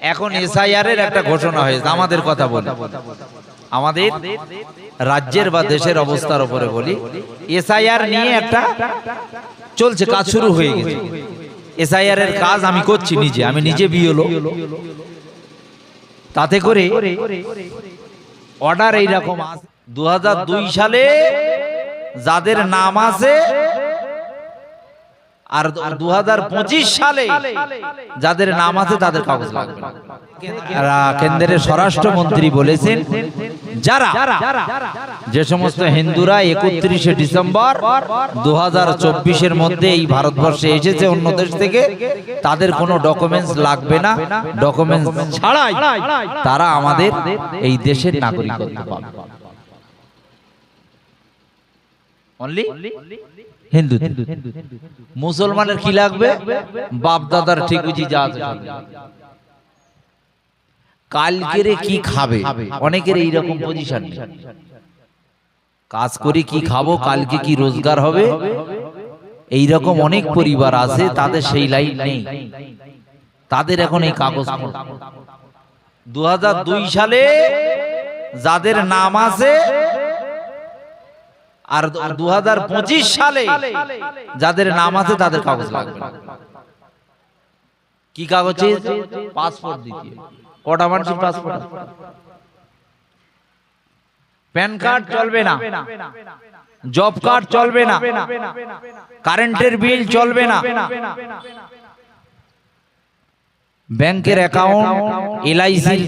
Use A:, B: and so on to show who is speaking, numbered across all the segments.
A: এখন এসআইআর এর একটা ঘোষণা হয়েছে। আমাদের কথা বলি। আমাদের রাজ্যের বা দেশের অবস্থার উপরে বলি। এসআইআর নিয়ে একটা চলছে কাজ শুরু হয়ে গেছে। এসআইআর এর কাজ আমি করছি নিজে আমি নিজে বিয়েলো তাতে করে অর্ডার এইরকম দু হাজার দুই সালে যাদের নাম আছে আর দু হাজার পঁচিশ সালে যাদের নাম আছে তাদের কাগজ লাগবে কেন্দ্রের স্বরাষ্ট্রমন্ত্রী বলেছেন যারা যে সমস্ত হিন্দুরা একত্রিশে ডিসেম্বর দু এর মধ্যে এই ভারতবর্ষে এসেছে অন্য দেশ থেকে তাদের কোনো ডকুমেন্টস লাগবে না। ডকুমেন্টস ছাড়াই তারা আমাদের এই দেশের নাগরিকত্ব পাবে। অনলি হিন্দু মুসলমানের কি লাগবে? বাপ দাদার ঠিক বুঝি যা। কালকেরে কি খাবে? অনেকের এইরকম পজিশন কাজ করে কি খাব? কালকে কি রোজগার হবে? এইরকম অনেক পরিবার আছে, তাদের সেই লাইন নেই। তাদের এখন এই কাগজ দু হাজার দুই সালে যাদের নাম আছে আর দুহাজার পঁচিশ সালে যাদের নাম আছে তাদের কাগজ লাগবে কি কাগজ পাসপোর্ট দিতে কটা মানুষের পাসপোর্ট? প্যান কার্ড চলবে না। জব কার্ড চলবে না। কারেন্টের বিল চলবে না। ব্যাংকের অ্যাকাউন্ট এলআইসি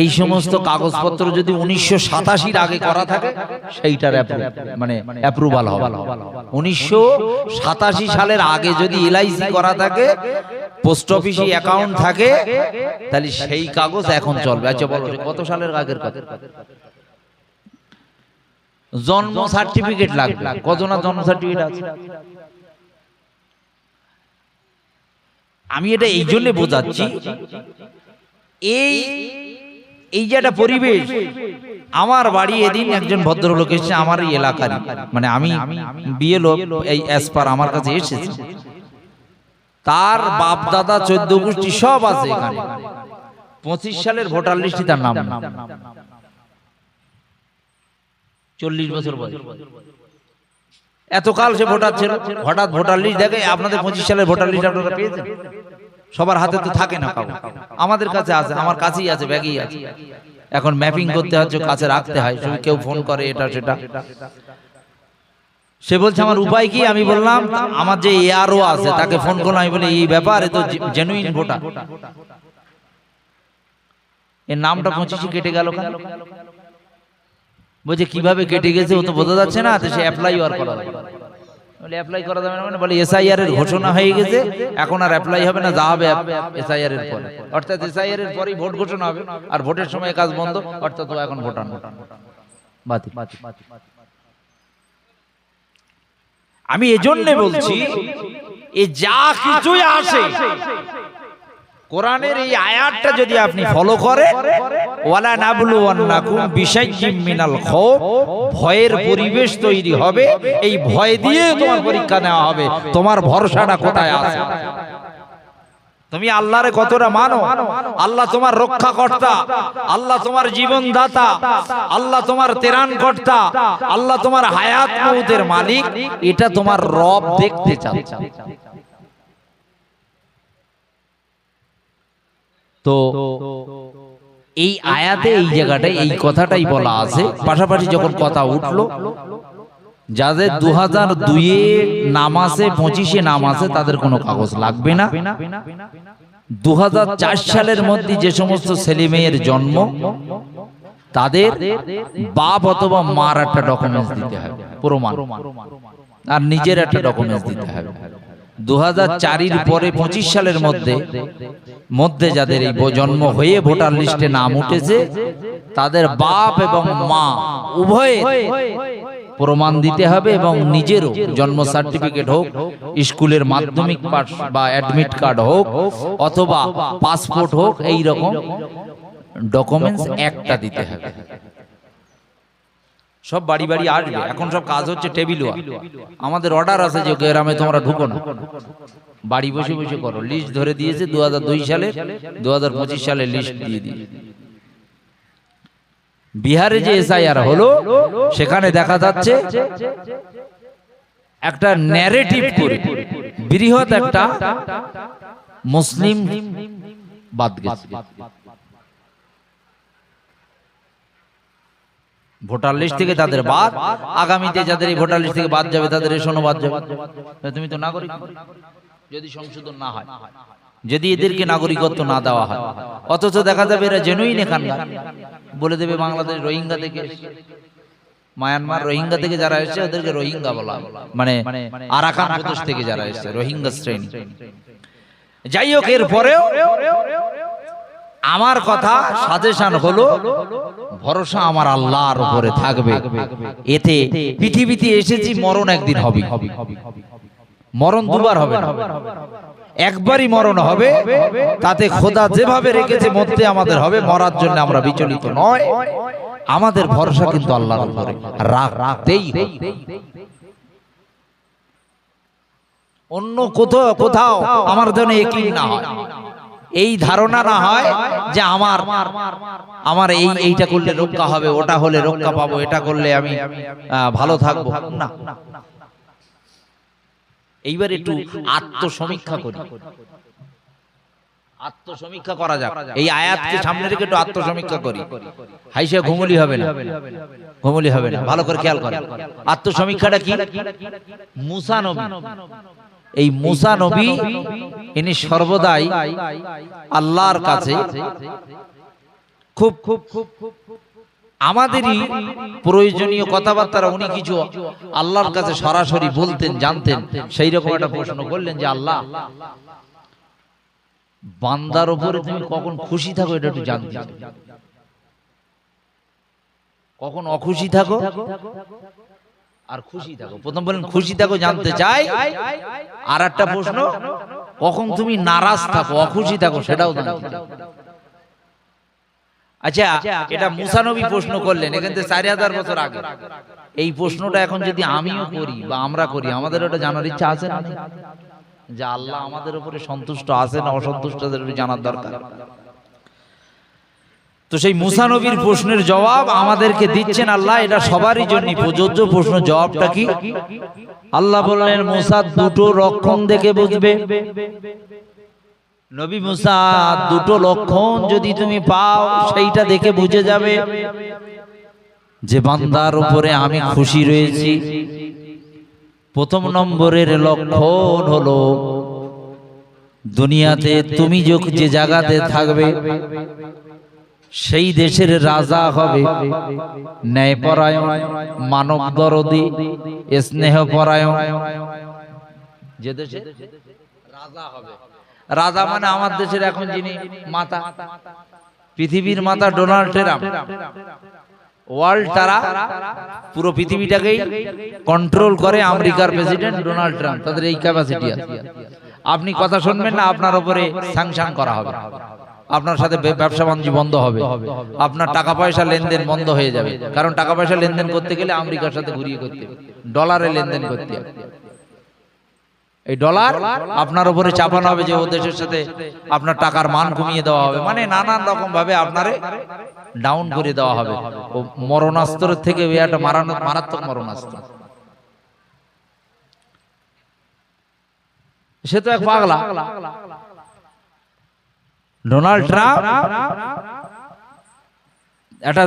A: এই সমস্ত কাগজপত্র যদি উনিশশো সাতাশির আগে করা থাকে সেইটার মানে অ্যাপ্রুভাল হবে। উনিশশো সাতাশি সালের আগে যদি এলআইসি করা থাকে পোস্ট অফিসে অ্যাকাউন্ট থাকে তাহলে সেই কাগজ এখন চলবে। আচ্ছা বলো কত সালের আগের কথা? জন্ম সার্টিফিকেট লাগবে। কজনা জন্ম সার্টিফিকেট আছে? আমি এটা এই জন্য বোঝাচ্ছি। এই এই যে একটা পরিবেশ আমার বাড়ি এদিন একজন ভদ্রলোক এসেছে আমার এলাকার মানে আমি বিয়ে লোক এই অ্যাসপার আমার কাছে এসেছে। তার বাপ দাদা চোদ্দ গোষ্ঠী সব আছে এখানে। পঁচিশ সালের ভোটার লিস্টে তার নাম চল্লিশ বছর বয়স। এতকাল সে ভোটার ছিল। হঠাৎ ভোটার লিস্ট দেখে আপনাদের পঁচিশ সালের ভোটার লিস্ট আপনারা পেয়েছেন? সবার হাতে তো থাকে না কাউ আমাদের কাছে আছে, আমার কাছেই আছে, ব্যাগেই আছে। এখন ম্যাপিং করতে হচ্ছে, কাছে রাখতে হয়। কেউ ফোন করে এটা, সেটা। সে বলছে, আমার উপায় কি? আমি বললাম, আমার যে এআরও আছে, তাকে ফোন করলাম। আমি বলি, এই ব্যাপার এ তো জেনুইন ভোটার। এর নামটা পঁচিশে কেটে গেল কেন? বলছে কীভাবে কেটে গেছে? ও তো বোঝা যাচ্ছে না সে অ্যাপ্লাই আর করা বলে অ্যাপ্লাই করা যাবে না। মানে বলে এসআইআর এর ঘোষণা হয়ে গেছে এখন আর অ্যাপ্লাই হবে না যা হবে এসআইআর এর পরে। অর্থাৎ এসআইআর এর পরেই ভোট ঘোষণা হবে আর ভোটের সময় কাজ বন্ধ অর্থাৎ ও এখন ভোটার না। বাতিল। আমি এজন্য বলছি এ যা কিছুই আসে কোরআনের এই আয়াতটা যদি আপনি ফলো করেন ওয়ালা নাবলু ওয়ান্নাকুম বিশাইয়্যিম মিনাল খাউফ ভয়ের পরিবেশ তৈরি হবে। এই ভয় দিয়ে তোমার পরীক্ষা নেওয়া হবে। তোমার ভরসাটা কোথায় আছে? তুমি আল্লাহরে কতটা মানো? আল্লাহ তোমার রক্ষা কর্তা আল্লাহ তোমার জীবন দাতা আল্লাহ তোমার তেরান কর্তা আল্লাহ তোমার হায়াত মৌতের মালিক। এটা তোমার রব দেখতে চাচ্ছে তো এই আয়াতে এই জায়গাটায় এই কথাটাই বলা আছে। পাশাপাশি যখন কথা উঠল যাদের দু হাজার দুইয়ে নাম আছে পঁচিশে নাম আছে তাদের কোনো কাগজ লাগবে না। দু চার সালের মধ্যে যে সমস্ত ছেলে মেয়ের জন্ম তাদের বাপ অথবা মার একটা ডকুমেন্টস দিতে হবে প্রমাণ। আর নিজের একটা ডকুমেন্টস দিতে হবে। দু চারির পরে পঁচিশ সালের মধ্যে মধ্যে যাদের এই জন্ম হয়ে ভোটার লিস্টে নাম উঠেছে, তাদের বাপ এবং মা উভয়ে প্রমাণ দিতে হবে এবং নিজেরও জন্ম সার্টিফিকেট হোক, স্কুলের মাধ্যমিক পাস বা অ্যাডমিট কার্ড হোক, অথবা পাসপোর্ট হোক এই রকম ডকুমেন্টস একটা দিতে হবে। সব বাড়ি বাড়ি আসবে। এখন সব কাজ হচ্ছে টেবিল আমাদের অর্ডার আছে যে গ্রামে তোমরা ঢুকো না। বাড়ি বসে বসে করো। লিস্ট ধরে দিয়েছে দু সালে দুহাজার পঁচিশ সালে লিস্ট দিয়ে দিয়ে। বিহারে যে এসআইআর হলো সেখানে দেখা যাচ্ছে একটা ন্যারেটিভ করে। বৃহৎ একটা মুসলিম বাদ গেছে। ভোটার লিস্ট থেকে তাদের বাদ আগামীতে যাদের এই ভোটার লিস্ট থেকে বাদ যাবে তাদের রেশনও বাদ যাবে। তুমি তো নাগরিক। যদি সংশোধন না হয় যদি এদেরকে নাগরিকত্ব না দেওয়া হয় অথচ দেখা যাবে এরা জেনুইন এখানকার। বলে দেবে বাংলাদেশ রোহিঙ্গা থেকে মায়ানমার রোহিঙ্গা থেকে যারা এসেছে ওদেরকে রোহিঙ্গা বলা হয়। মানে আরাকান প্রদেশ থেকে যারা এসেছে রোহিঙ্গা শ্রেণি যাই হোক এর পরেও আমার কথা সাজেশন হলো ভরসা আমার আল্লাহর উপরে থাকবে। এতে পৃথিবীতে এসেছি মরণ একদিন হবে। মরণ দুবার হবে না। একবারই মরণ হবে। তাতে খোদা যেভাবে রেখেছে মরতে আমাদের হবে। মরার জন্য আমরা বিচলিত নয়। আমাদের ভরসা কিন্তু আল্লাহর উপরে। রাখতেই। অন্য কোথাও কোথাও আমার জন্য একই না হয়। এই ধারণা না হয় যে আমার আমার এই, এইটা করলে রক্ষা হবে, ওটা হলে রক্ষা পাবো, এটা করলে আমি ভালো থাকব। না। এইবার একটু আত্মসমীক্ষা করি। আত্মসমীক্ষা করা যাক। এই আয়াতকে সামনে রেখে একটু আত্মসমীক্ষা করি। হাইসে ঘুমলি হবে না? ঘুমলি হবে না। ভালো করে খেয়াল করে আত্মসমীক্ষাটা কি? মুসা নবী। এই মুসা নবী ইনি সর্বদাই আল্লাহর কাছে খুব খুব খুব খুব আমাদেরই প্রয়োজনীয় কথাবার্তা উনি কিছু আল্লাহর কাছে সরাসরি বলতেন, জানতেন। সেই রকম একটা প্রশ্ন করলেন যে, আল্লাহ, বান্দার উপরে তুমি কখন খুশি থাকো এটা একটু জানতে। কখন অখুশি থাকো? আর খুশি থাকো। প্রথম বলেন খুশি থাকো জানতে চাই। আর একটা প্রশ্ন। কখন তুমি নারাজ থাকো অখুশি থাকো সেটাও জানতে আচ্ছা এটা মুসানবী প্রশ্ন করলেন এখান থেকে চারি হাজার বছর আগে। এই প্রশ্নটা এখন যদি আমিও করি বা আমরা করি আমাদের ওটা জানার ইচ্ছা আছে না? যে আল্লাহ আমাদের উপরে সন্তুষ্ট আছে না অসন্তুষ্ট জানার দরকার। তো সেই মুসানবীর প্রশ্নের জবাব আমাদেরকে দিচ্ছেন আল্লাহ এটা সবারই জন্য প্রযোজ্য প্রশ্ন জবাবটা কি? আল্লাহ বললেন মুসা দুটো লক্ষণ দেখে বুঝবে। নবী মুসা দুটো লক্ষণ যদি তুমি পাও সেইটা দেখে বুঝে যাবে। যে বান্দার উপরে আমি খুশি রয়েছি। প্রথম নম্বরের লক্ষণ হলো দুনিয়াতে তুমি যে জায়গাতে থাকবে সেই দেশের রাজা হবে। ন্যায়পরায়ণ মানব দরদি স্নেহপরায়ণ। যে দেশে রাজা হবে। রাজা মানে আমার দেশের এখন যিনি মাতা। পৃথিবীর মাতা ডোনাল্ড ট্রাম্প। ওয়ার্ল্ড তারা পুরো পৃথিবীটাকেই কন্ট্রোল করে আমেরিকার প্রেসিডেন্ট ডোনাল্ড ট্রাম্প। তাদের এই ক্যাপাসিটি আছে। আপনি কথা শুনবেন না, আপনার উপরে স্যাংশন করা হবে। আপনার সাথে ব্যবসা বাণিজ্য বন্ধ হবে। আপনার টাকা পয়সা লেনদেন বন্ধ হয়ে যাবে। কারণ টাকা পয়সা লেনদেন করতে গেলে আমেরিকার সাথে ঘুরিয়ে করতে ডলারে লেনদেন করতে হবে। এই ডলার আপনার উপরে চাপানো হবে যে ও দেশের সাথে আপনার টাকার মান কমিয়ে দেওয়া হবে। মানে নানান রকম ভাবে আপনারে ডাউন করে দেওয়া হবে। ও মরণাস্ত্র থেকে মারাত্মক মরণাস্ত্র। সে তো এক পাগলা। ডোনাল্ড ট্রাম্প একটা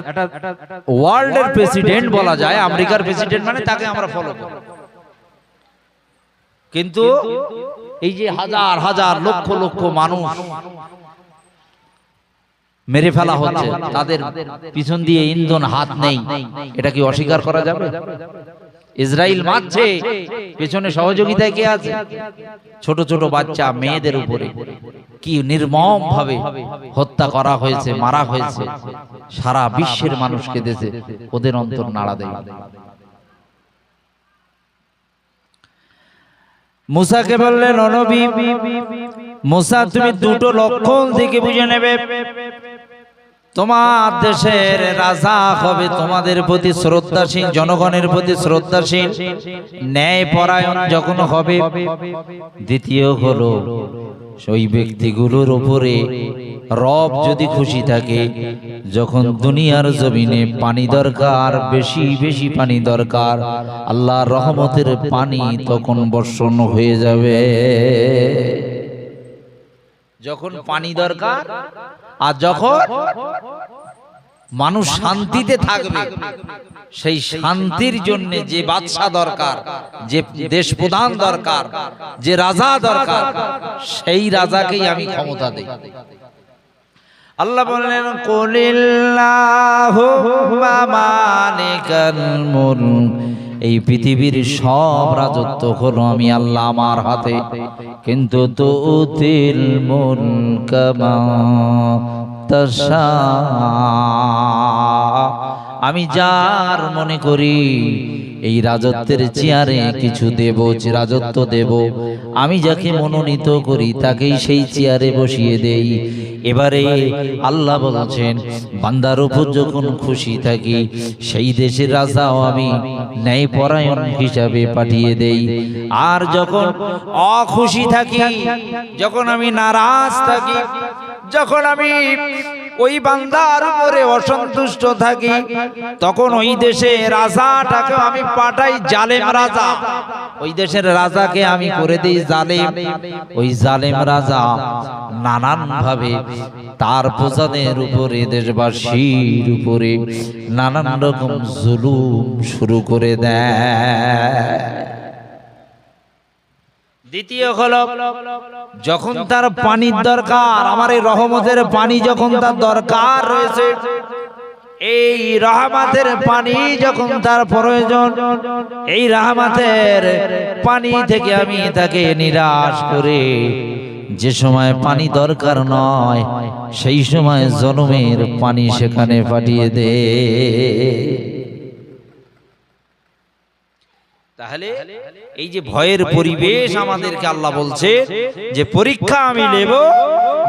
A: ওয়ার্ল্ডের প্রেসিডেন্ট বলা যায় আমেরিকার প্রেসিডেন্ট মানে তাকে আমরা ফলো করি কিন্তু এই যে হাজার হাজার লক্ষ লক্ষ মানুষ মেরে ফেলা হচ্ছে। তাদের পিছন দিয়ে ইন্ধন হাত নেই। এটা কি অস্বীকার করা যাবে? ইসরায়েল মারছে পেছনে সহযোগিতায় কে আছে? ছোট ছোট বাচ্চা মেয়েদের উপরে। কি নির্মম ভাবে হত্যা করা হয়েছে মারা হয়েছে। সারা বিশ্বের মানুষকে দেশে ওদের অন্তর নাড়া দেয়। মুসাকে বললেন অনবী মুসা তুমি দুটো লক্ষণ থেকে বুঝে নেবে। তোমার দেশের রাজা হবে তোমাদের প্রতি শ্রদ্ধাশীল, জনগণের প্রতি শ্রদ্ধাশীল ন্যায় পরায়ণ যখন হবে, দ্বিতীয় হলো সেই ব্যক্তিগুলোর উপরে রব যদি খুশি থাকে, যখন দুনিয়ার জমিনে পানি দরকার, বেশি বেশি পানি দরকার, আল্লাহর রহমতের পানি তখন বর্ষণ হয়ে যাবে। যখন পানি দরকার যখন মানুষ শান্তিতে থাকবে সেই শান্তির জন্য যে বাদশা দরকার যে দেশ প্রধান দরকার যে রাজা দরকার সেই রাজাকেই আমি ক্ষমতা দেই। আল্লাহ বললেন কুলিল্লাহুম্মা মালিকাল মুলক। এই পৃথিবীর সব রাজত্ব হলো আমি আল্লাহ আমার হাতে। কিন্তু তুতিল মুলকামা কমা আমি যার মনে করি এই রাজত্বের চেয়ারে কিছু দেব যে রাজত্ব দেব। আমি যাকে মনোনীত করি তাকেই সেই চেয়ারে বসিয়ে দেই। এবারে আল্লাহ বলছেন বান্দার উপর যখন খুশি থাকি সেই দেশের রাজাও আমি ন্যায় পরায়ণ হিসাবে পাঠিয়ে দেই। আর যখন অখুশি থাকি যখন আমি নারাজ থাকি যখন আমি ওই বান্দার উপরে অসন্তুষ্ট থাকি, তখন ওই দেশে রাজাটাকে আমি পাঠাই জালেম রাজা। ওই দেশের রাজাকে আমি করে দিই জালেম। ওই জালেম রাজা নানান ভাবে তার প্রজাদের উপরে, দেশবাসীর উপরে নানান রকম জুলুম শুরু করে দেয়। দ্বিতীয় হলো যখন তার পানির দরকার আমার এই রহমতের পানি যখন তার দরকার রয়েছে এই রহমাতের পানি যখন তার প্রয়োজন এই রহমাতের পানি থেকে আমি তাকে নিরাশ করে। যে সময় পানি দরকার নয় সেই সময় জনমের পানি সেখানে পাঠিয়ে দে। তাহলে এই যে ভয়ের পরিবেশ আমাদেরকে আল্লাহ বলছে যে পরীক্ষা আমি নেব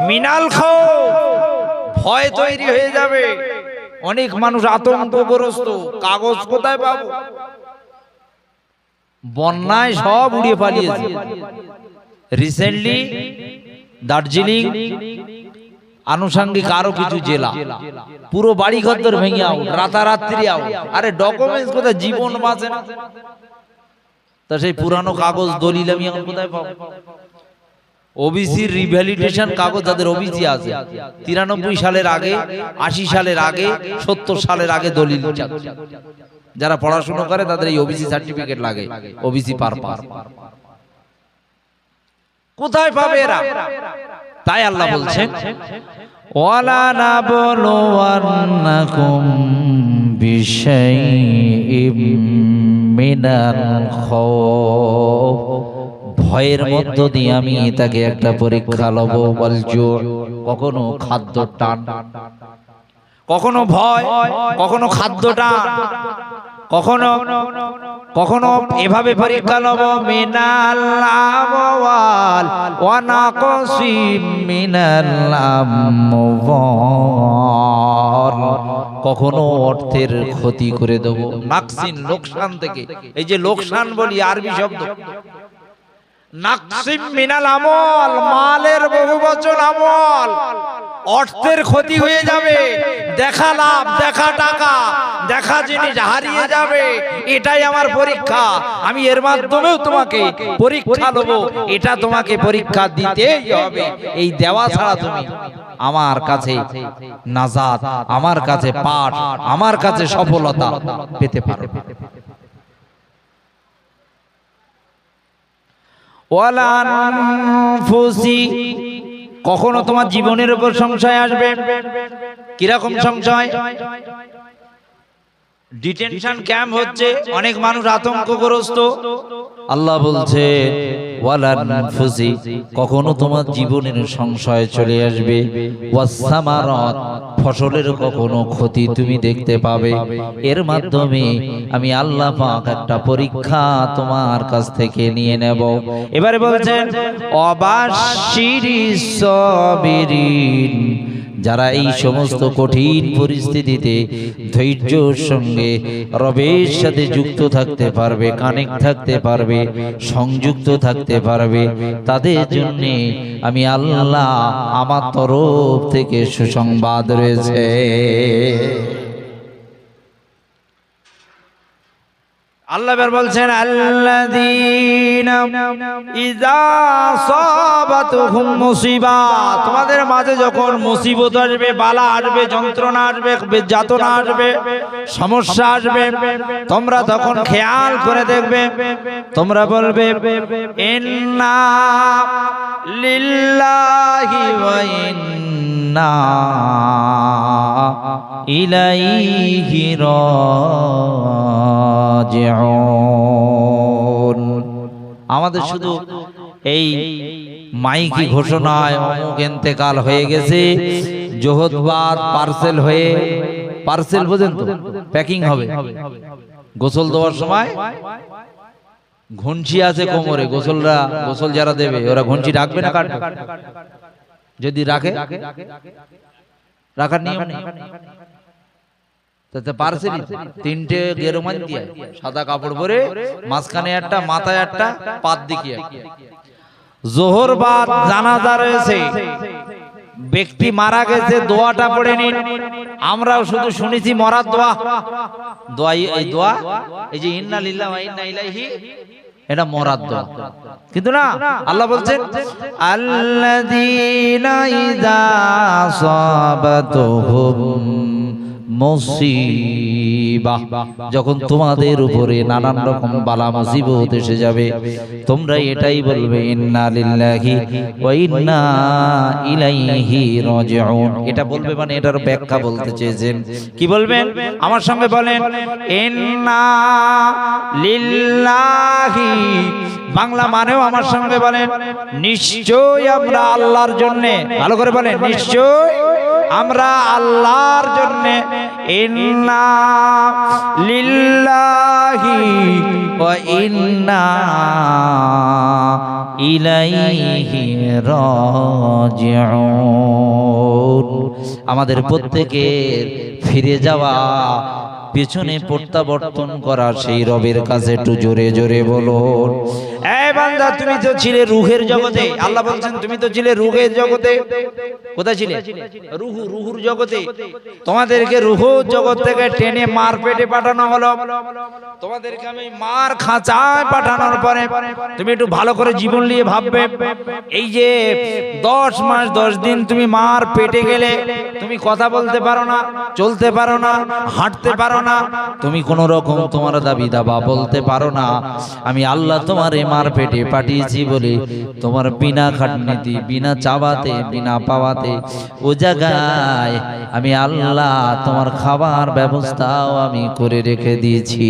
A: মিনাল খাও। ভয় তৈরি হয়ে যাবে। অনেক মানুষ আতঙ্কগ্রস্ত। কাগজ কোথায় পাবো? বন্যায় সব উড়িয়ে পালিয়েছে। রিসেন্টলি দার্জিলিং আনুষঙ্গিক আরও কিছু জেলা। পুরো বাড়ি ঘর ভেঙে আউট রাতারাত্রি আউট আরে ডকুমেন্টস কোথায়? জীবন বাঁচে না। তা সেই পুরানো কাগজ দলিল আমি এখন কোথায় পাবো? ওবিসির রিভ্যালিডেশন কাগজ যাদের ওবিসি আছে। তিরানব্বই সালের আগে আশি সালের আগে সত্তর সালের আগে দলিল যারা পড়াশোনা করে তাদের এই ওবিসি সার্টিফিকেট লাগে। ওবিসি পারপাস কোথায় পাবে এরা? তাই আল্লাহ বলছেন ওয়ালা বিশাইইম মিনাল খাউফ ভয়ের মধ্য দিয়ে আমি তাকে একটা পরীক্ষা লব বলজু কখনো খাদ্য টান। কখনো ভয়, কখনো খাদ্য টান। কখনো কখনো এভাবে পরীক্ষা লব, মিনাল আমওয়াল ওয়া নাকসিম মিনাল আমওয়াল কখনো অর্থের ক্ষতি করে দেবো। নাকসিন লোকসান থেকে। এই যে লোকসান বলি আরবি শব্দ নাকসিম মিনাল আমল, মালের বহু বচন আমল। অর্থের ক্ষতি হয়ে যাবে, দেখা লাভ, দেখা টাকা, দেখা জিনিস হারিয়ে যাবে, এটাই আমার পরীক্ষা। আমি এর মাধ্যমেও তোমাকে পরীক্ষা দেব, এটা তোমাকে পরীক্ষা দিতেই হবে। এই দেওয়া ছাড়া তুমি আমার কাছে নাজাত, আমার কাছে পাঠ, আমার কাছে সফলতা পেতে পারো কখনো তোমার জীবনের উপর সংশয় আসবে? কীরকম সংশয়? ডিটেনশন ক্যাম্প হচ্ছে, অনেক মানুষ আতঙ্কগ্রস্ত। আল্লাহ বলছে কখনো তোমার জীবনের সংশয় চলে আসবে। ফসলের কখনো ক্ষতি তুমি দেখতে পাবে। এর মাধ্যমে আমি আল্লাহ পাক একটা পরীক্ষা তোমার কাছ থেকে নিয়ে নেব। এবারে বলছেন যারা এই সমস্ত কঠিন পরিস্থিতিতে ধৈর্যর সঙ্গে রবের সাথে যুক্ত থাকতে পারবে, কানেক্ট থাকতে পারবে, সংযুক্ত থাকতে পারবে। তাদের জন্য আমি আল্লাহ আমার তরফ থেকে সুসংবাদ রয়েছে। আল্লাহ বের বলছেন সাবাতুহুম মুসিবাত তোমাদের মাঝে যখন মুসিবত আসবে, বালা আসবে, যন্ত্রণা আসবে যাতনা আসবে, সমস্যা আসবে, তোমরা তখন খেয়াল করে দেখবে, তোমরা বলবে, ইন্না লিল্লাহি ইলাইহি রাজিউন। আমাদের শুধু এই মাইকি ঘোষণায় অমুক এন্তেকাল হয়ে গেছে জোহদবাদ পার্সেল হয়ে পার্সেল বোঝেন তো প্যাকিং হবে গোসল দেওয়ার সময় ঘুঞ্চি আছে কোমরে গোসলরা গোসল যারা দেবে ওরা ঘুঞ্চি রাখবে না কাটবে যদি রাখে রাখার নিয়ম নেই তাতে পার্সেল তিনটে গেরোমান দিয়ে সাদা কাপড় পরে, মাঝখানে একটা, মাথায় একটা, পাত দিকে জোহর বাদ জানাজা রয়েছে। ব্যক্তি মারা গেছে, দোয়াটা পড়ে নিন। আমরাও শুধু শুনেছি মরার দোয়া। দোয়া এই দোয়া, এই যে ইন্না লিল্লাহ ইন্না ইলাইহি এটা মরার দোয়া। কিন্তু না, আল্লাহ বলছেন, আল্লাযীনা ইযা সাবাতুহুম মুসিবা। যখন তোমাদের উপরে নানান রকম বালা মুসিবত এসে যাবে তোমরা এটাই বলবে, ইন্না লিল্লাহি ওয়া ইন্না ইলাইহি রাজিউন। এটা বলবে মানে এটার ব্যাখ্যা বলতে চেয়েছেন। কি বলবেন? আমার সঙ্গে বলেন, ইন্না লিল্লাহি। বাংলা মানেও আমার সঙ্গে বলেন নিশ্চয় আমরা আল্লাহর জন্য। ভালো করে বলেন নিশ্চয় আমরা আল্লাহর জন্য ইন্না লিল্লাহি ওয়া ইন্না ইলাইহি রাজিউন। আমাদের প্রত্যেকের ফিরে যাওয়া পেছনে প্রত্যাবর্তন করা সেই রবের কাছে একটু জোরে জোরে বলো এই বান্দা তুমি তো ছিলে রুহের জগতে। আল্লাহ বলছেন তুমি তো ছিলে রুহের জগতে। কোথায় ছিলে? রুহু রুহুর জগতে। তোমাদেরকে রুহু জগৎ থেকে টেনে মার পেটে পাঠানো হলো। তোমাদেরকে আমি মার খাঁচায় পাঠানোর পরে তুমি একটু ভালো করে জীবন নিয়ে ভাববে। এই যে দশ মাস দশ দিন তুমি মার পেটে গেলে তুমি কথা বলতে পারো না চলতে পারো না হাঁটতে পারো না। তুমি কোন রকম তোমার দাবি দাবা বলতে পারো না। আমি আল্লাহ তোমার মার পেটে পাঠিয়েছি বলে তোমার বিনা খাটনিতে, বিনা চাওয়াতে, বিনা পাওয়াতে ও জায়গায় আমি আল্লাহ তোমার খাবার ব্যবস্থাও আমি করে রেখে দিয়েছি।